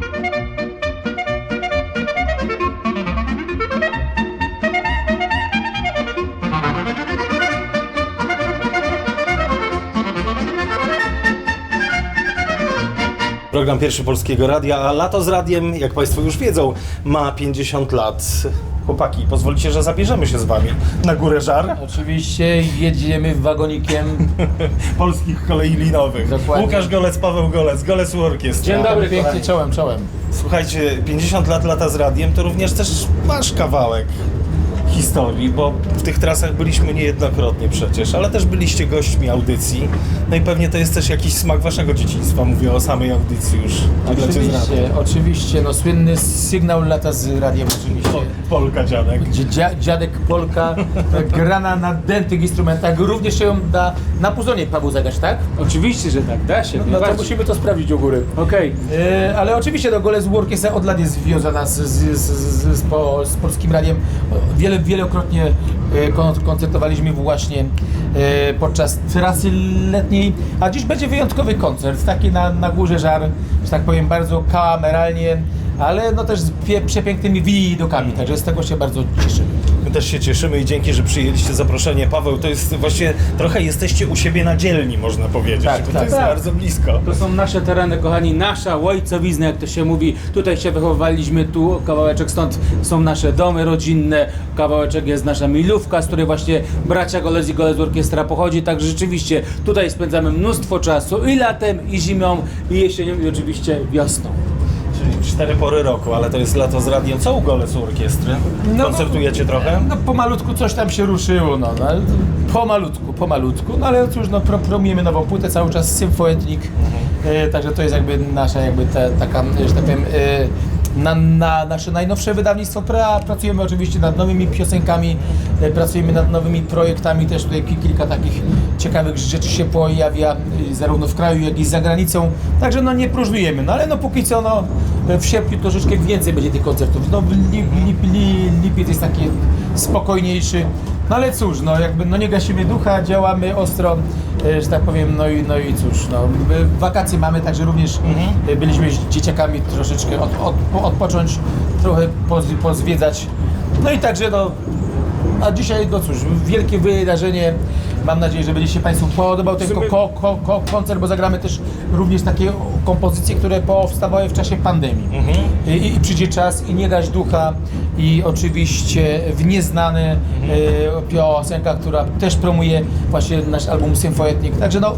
Thank you. Program pierwszy Polskiego Radia, a Lato z Radiem, jak Państwo już wiedzą, ma 50 lat. Chłopaki, pozwolicie, że zabierzemy się z Wami na górę żar Oczywiście jedziemy wagonikiem. polskich kolei linowych. Dokładnie. Łukasz Golec, Paweł Golec, Golec Orkiestra. Dzień dobry, Pięknie kochani. czołem, czołem. Słuchajcie, 50 lat lata z radiem to również też wasz kawałek historii, bo w tych trasach byliśmy niejednokrotnie przecież, ale też byliście gośćmi audycji. No i pewnie to jest też jakiś smak waszego dzieciństwa. Mówię o samej audycji już. Oczywiście, oczywiście, no słynny sygnał lata z radiem oczywiście. Polka dziadek. Dzia, dziadek Polka grana na dętych instrumentach, również się ją da na puzonie Paweł zagrać, tak? Oczywiście, że tak, da się. No to najbardziej. musimy to sprawdzić u góry. Okej. E, ale oczywiście no, Golec Orkiestra od lat jest związana z, z, z, z, z, po, z polskim radiem. Wiele, wielokrotnie e, kon, koncertowaliśmy właśnie e, podczas trasy letniej, a dziś będzie wyjątkowy koncert, taki na, na górze żar, że tak powiem, bardzo kameralnie, ale no też z pie, przepięknymi widokami, także z tego się bardzo cieszymy. My też się cieszymy i dzięki, że przyjęliście zaproszenie. Paweł, to jest właśnie trochę jesteście u siebie na dzielni, można powiedzieć. Tak, bo to tak, jest tak. bardzo blisko. To są nasze tereny, kochani, nasza ojcowizna, jak to się mówi. Tutaj się wychowywaliśmy, tu kawałeczek, stąd są nasze domy rodzinne, kawałeczek jest nasza milówka, z której właśnie bracia Golec i Orkiestra pochodzi, tak rzeczywiście tutaj spędzamy mnóstwo czasu i latem, i zimą, i jesienią, i oczywiście wiosną. Cztery pory roku, ale to jest lato z radiem. Co u Golesu Orkiestry? No, Koncertujecie trochę? No pomalutku coś tam się ruszyło, no, no ale pomalutku, pomalutku, no ale cóż, no pro, promujemy nową płytę cały czas, Symfoetnik, e, także to jest jakby nasza jakby ta, taka, że tak powiem, e, na, na nasze najnowsze wydawnictwo, pra, pracujemy oczywiście nad nowymi piosenkami, e, pracujemy nad nowymi projektami, też tutaj ki- kilka takich ciekawych rzeczy się pojawia, e, zarówno w kraju, jak i za granicą, także no nie próżnujemy, no ale no póki co, no w sierpniu troszeczkę więcej będzie tych koncertów, no lip, lip, lip, jest taki spokojniejszy, no ale cóż, no jakby no nie gasimy ducha, działamy ostro, e, że tak powiem, no i, no i cóż, no wakacje mamy, także również e, byliśmy z dzieciakami troszeczkę od, od, po- odpocząć, trochę poz, pozwiedzać, no i także no, a dzisiaj, no cóż, wielkie wydarzenie, mam nadzieję, że będzie się Państwu podobał ten ko, ko, ko, ko, koncert, bo zagramy też również takie kompozycje, które powstawały w czasie pandemii. I, I przyjdzie czas i nie dać ducha i oczywiście w nieznany e, piosenka, która też promuje właśnie nasz album Symfoetnik. Także no,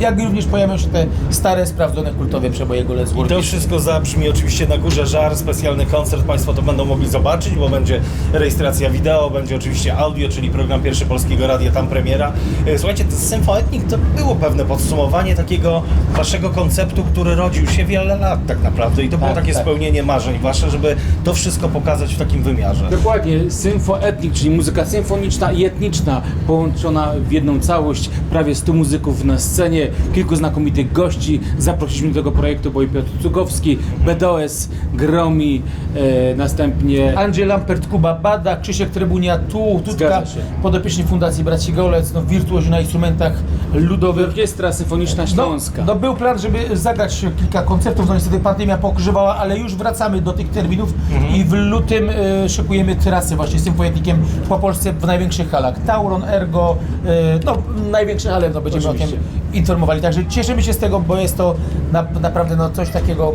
jak również pojawią się te stare, sprawdzone, kultowe przeboje Golec I to wszystko zabrzmi oczywiście na górze żar, specjalny koncert. Państwo to będą mogli zobaczyć, bo będzie rejestracja wideo, będzie oczywiście audio, czyli program Pierwszy Polskiego Radia, tam premiera. E, Słuchajcie, to Symfoetnik to było pewne podsumowanie takiego waszego konceptu, który rodził się wiele lat tak naprawdę i to było Tak, takie tak. spełnienie marzeń wasze, żeby to wszystko pokazać w takim wymiarze. Dokładnie, symfoetnik, czyli muzyka symfoniczna i etniczna, połączona w jedną całość, prawie 100 muzyków na scenie, kilku znakomitych gości. Zaprosiliśmy do tego projektu, bo i Piotr Cugowski, BDOS, Gromi, e, następnie Andrzej Lampert, Kuba Bada, Krzysiek Trybunia, tu, Tutka, Zgadza się. podopieczni Fundacji Braci Golec, no wirtuozi na instrumentach ludowych. Orkiestra Symfoniczna No, Śląska. no był plan, żeby zagrać kilka koncertów, no niestety pandemia pokrzywała, ale już wracamy do tych terminów i w lutym e, szykujemy trasy właśnie z Symfoetnikiem po Polsce w największych halach. Tauron, Ergo, e, no największe hale, no będziemy o Oczywiście. Informowali. Także cieszymy się z tego, bo jest to na, naprawdę no, coś takiego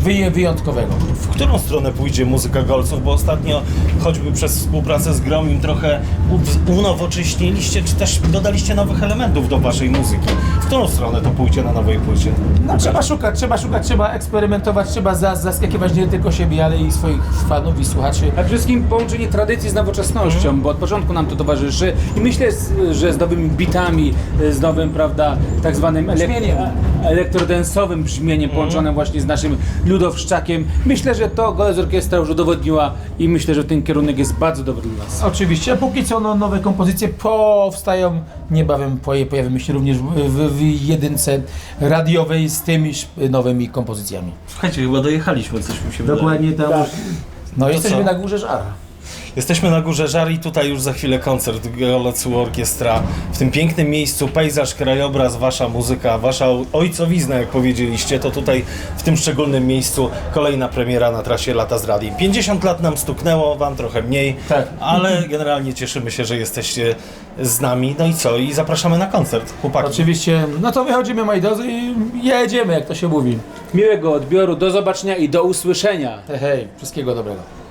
wyje- wyjątkowego. W którą stronę pójdzie muzyka Golców? Bo ostatnio, choćby przez współpracę z Gromim, trochę unowocześniliście, czy też dodaliście nowych elementów do waszej muzyki. W którą stronę to pójdzie na nowej płycie? No, trzeba szukać, trzeba szukać, trzeba eksperymentować, trzeba za, zaskakiwać nie tylko siebie, ale i swoich fanów i słuchaczy. A przede wszystkim połączenie tradycji z nowoczesnością, bo od początku nam to towarzyszy i myślę, że z nowymi bitami, z nowym, prawda, tak zwanym Brzmieniem. Elektrodensowym brzmieniem połączonym właśnie z naszym ludowszczakiem. Myślę, że to Golec Orkiestra już udowodniła i myślę, że ten kierunek jest bardzo dobry dla nas. Oczywiście, a póki co no, nowe kompozycje powstają, niebawem poje- pojawimy się również w, w, w jedynce radiowej z tymi sz- nowymi kompozycjami. Słuchajcie, chyba dojechaliśmy, coś mi się wydaje. tam. No To jesteśmy co? na górze żara. Jesteśmy na górze Żar i tutaj już za chwilę koncert Golecu Orkiestra. W tym pięknym miejscu, pejzaż, krajobraz, wasza muzyka, wasza ojcowizna, jak powiedzieliście, to tutaj w tym szczególnym miejscu kolejna premiera na trasie Lata z Radii. 50 lat nam stuknęło, wam trochę mniej, Tak. ale generalnie cieszymy się, że jesteście z nami. No i co? I zapraszamy na koncert, chłopaki. Oczywiście, no to wychodzimy moi drodzy i jedziemy, jak to się mówi. Miłego odbioru, do zobaczenia i do usłyszenia. Hej, hej, wszystkiego dobrego.